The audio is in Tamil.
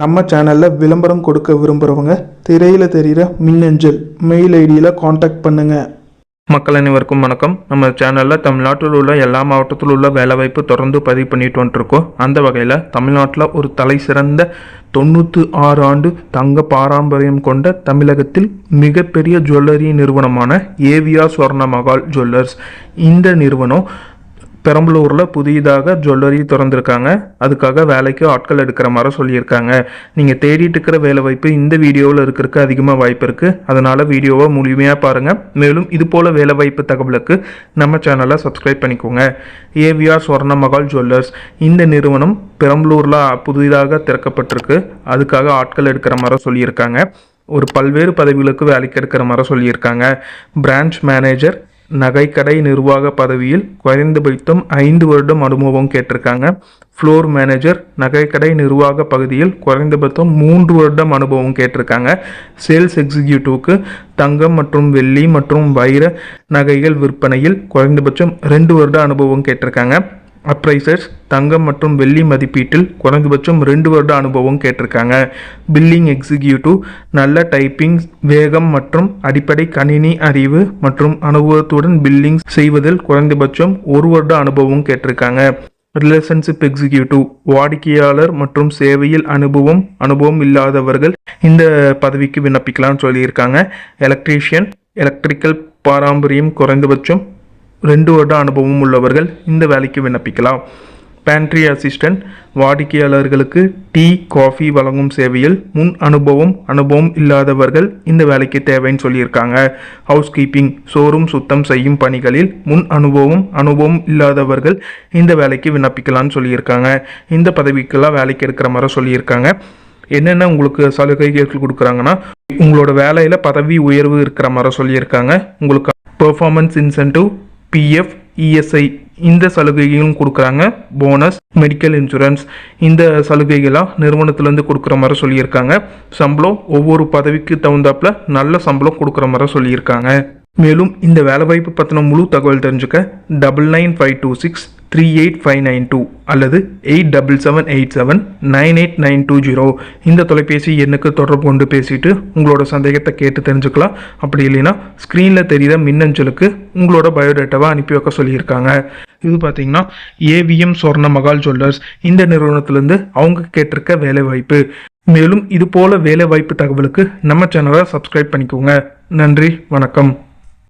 நம்ம சேனலில் விளம்பரம் கொடுக்க விரும்புகிறவங்க திரையில் தெரிகிற மின்னஞ்சல் மெயில் ஐடியில் காண்டாக்ட் பண்ணுங்கள் மக்கள் அனைவருக்கும் வணக்கம். நம்ம சேனலில் தமிழ்நாட்டில் உள்ள எல்லா மாவட்டத்தில் உள்ள வேலைவாய்ப்பு தொடர்ந்து பதிவு பண்ணிட்டு வந்துருக்கோம். அந்த வகையில் தமிழ்நாட்டில் ஒரு தலை சிறந்த தொண்ணூற்றி ஆறு ஆண்டு தங்க பாரம்பரியம் கொண்ட தமிழகத்தில் மிகப்பெரிய ஜுவல்லரி நிறுவனமான ஏவியா சுவர்ண மகால் ஜுவல்லர்ஸ் இந்த நிறுவனம் பெரம்பலூரில் புதிதாக ஜுவல்லரி திறந்திருக்காங்க. அதுக்காக வேலைக்கு ஆட்கள் எடுக்கிற மாதிரி சொல்லியிருக்காங்க. நீங்கள் தேடிட்டு இருக்கிற வேலை வாய்ப்பு இந்த வீடியோவில் இருக்கிறதுக்கு அதிகமாக வாய்ப்பு இருக்குது அதனால் வீடியோவை முழுமையாக பாருங்கள் மேலும் இது போல் வேலை வாய்ப்பு தகவலுக்கு நம்ம சேனலை சப்ஸ்கிரைப் பண்ணிக்கோங்க. ஏவிஆர் ஸ்வர்ண மகால் ஜுவல்லர்ஸ் இந்த நிறுவனம் பெரம்பலூரில் புதிதாக திறக்கப்பட்டிருக்கு. அதுக்காக ஆட்கள் எடுக்கிற மாதிரி சொல்லியிருக்காங்க. ஒரு பல்வேறு பதவிகளுக்கு வேலைக்கு எடுக்கிற மாதிரி சொல்லியிருக்காங்க. பிரான்ச் மேனேஜர் நகைக்கடை நிர்வாக பதவியில் குறைந்தபட்சம் ஐந்து வருடம் அனுபவம் கேட்டிருக்காங்க. ஃப்ளோர் மேனேஜர் நகைக்கடை நிர்வாக பகுதியில் குறைந்தபட்சம் மூன்று வருடம் அனுபவம் கேட்டிருக்காங்க. சேல்ஸ் எக்ஸிக்யூட்டிவ்க்கு தங்கம் மற்றும் வெள்ளி மற்றும் வைர நகைகள் விற்பனையில் குறைந்தபட்சம் ரெண்டு வருட அனுபவம் கேட்டிருக்காங்க. அப்ரைசர்ஸ் தங்கம் மற்றும் வெள்ளி மதிப்பீட்டில் குறைந்தபட்சம் ரெண்டு வருட அனுபவம் கேட்டிருக்காங்க. பில்லிங் எக்ஸிக்யூட்டிவ் நல்ல டைப்பிங் வேகம் மற்றும் அடிப்படை கணினி அறிவு மற்றும் அனுபவத்துடன் பில்லிங் செய்வதில் குறைந்தபட்சம் ஒரு வருட அனுபவம் கேட்டிருக்காங்க. ரிலேஷன்ஷிப் எக்ஸிக்யூட்டிவ் வாடிக்கையாளர் மற்றும் சேவையில் அனுபவம் அனுபவம் இல்லாதவர்கள் இந்த பதவிக்கு விண்ணப்பிக்கலாம்னு சொல்லியிருக்காங்க. எலக்ட்ரீஷியன் எலக்ட்ரிக்கல் பாரம்பரியம் குறைந்தபட்சம் ரெண்டு வருட அனுபவம் உள்ளவர்கள் இந்த வேலைக்கு விண்ணப்பிக்கலாம். பேண்ட்ரி அசிஸ்டன்ட் வாடிக்கையாளர்களுக்கு டீ காஃபி வழங்கும் சேவையில் முன் அனுபவம் அனுபவம் இல்லாதவர்கள் இந்த வேலைக்கு தேவைன்னு சொல்லியிருக்காங்க. ஹவுஸ் கீப்பிங் ஷோரூம் சுத்தம் செய்யும் பணிகளில் முன் அனுபவம் அனுபவம் இல்லாதவர்கள் இந்த வேலைக்கு விண்ணப்பிக்கலாம்னு சொல்லியிருக்காங்க. இந்த பதவிக்கெல்லாம் வேலைக்கு எடுக்கிற மாதிரி சொல்லியிருக்காங்க. என்னென்ன உங்களுக்கு சலுகைகள் கொடுக்குறாங்கன்னா உங்களோட வேலையில் பதவி உயர்வு இருக்கிற மாதிரி சொல்லியிருக்காங்க. உங்களுக்கு பெர்ஃபார்மன்ஸ் இன்சென்டிவ் பிஎஃப் இஎஸ்ஐ இந்த சலுகைகளும் கொடுக்குறாங்க. போனஸ் மெடிக்கல் இன்சூரன்ஸ் இந்த சலுகைகளாக நிறுவனத்துலேருந்து கொடுக்குற மாதிரி சொல்லியிருக்காங்க. சம்பளம் ஒவ்வொரு பதவிக்கு தகுந்தாப்புல நல்ல சம்பளம் கொடுக்குற மாதிரி சொல்லியிருக்காங்க. மேலும் இந்த வேலைவாய்ப்பு பற்றின முழு தகவல் தெரிஞ்சுக்க double nine five two six three eight five nine two அல்லது eight double seven eight seven nine eight nine two zero இந்த தொலைபேசி எண்ணுக்கு தொடர்பு கொண்டு பேசிட்டு உங்களோட சந்தேகத்தை கேட்டு தெரிஞ்சுக்கலாம். அப்படி இல்லைன்னா ஸ்க்ரீனில் தெரிகிற மின்னஞ்சலுக்கு உங்களோட பயோடேட்டாவை அனுப்பி வைக்க சொல்லியிருக்காங்க. இது பார்த்தீங்கன்னா ஏவிஎம் சொர்ண மகால் ஜுவல்லர்ஸ் இந்த நிறுவனத்திலேருந்து அவங்க கேட்டிருக்க வேலைவாய்ப்பு. மேலும் இது போல வேலைவாய்ப்பு தகவலுக்கு நம்ம சேனலை சப்ஸ்கிரைப் பண்ணிக்கோங்க. நன்றி வணக்கம்.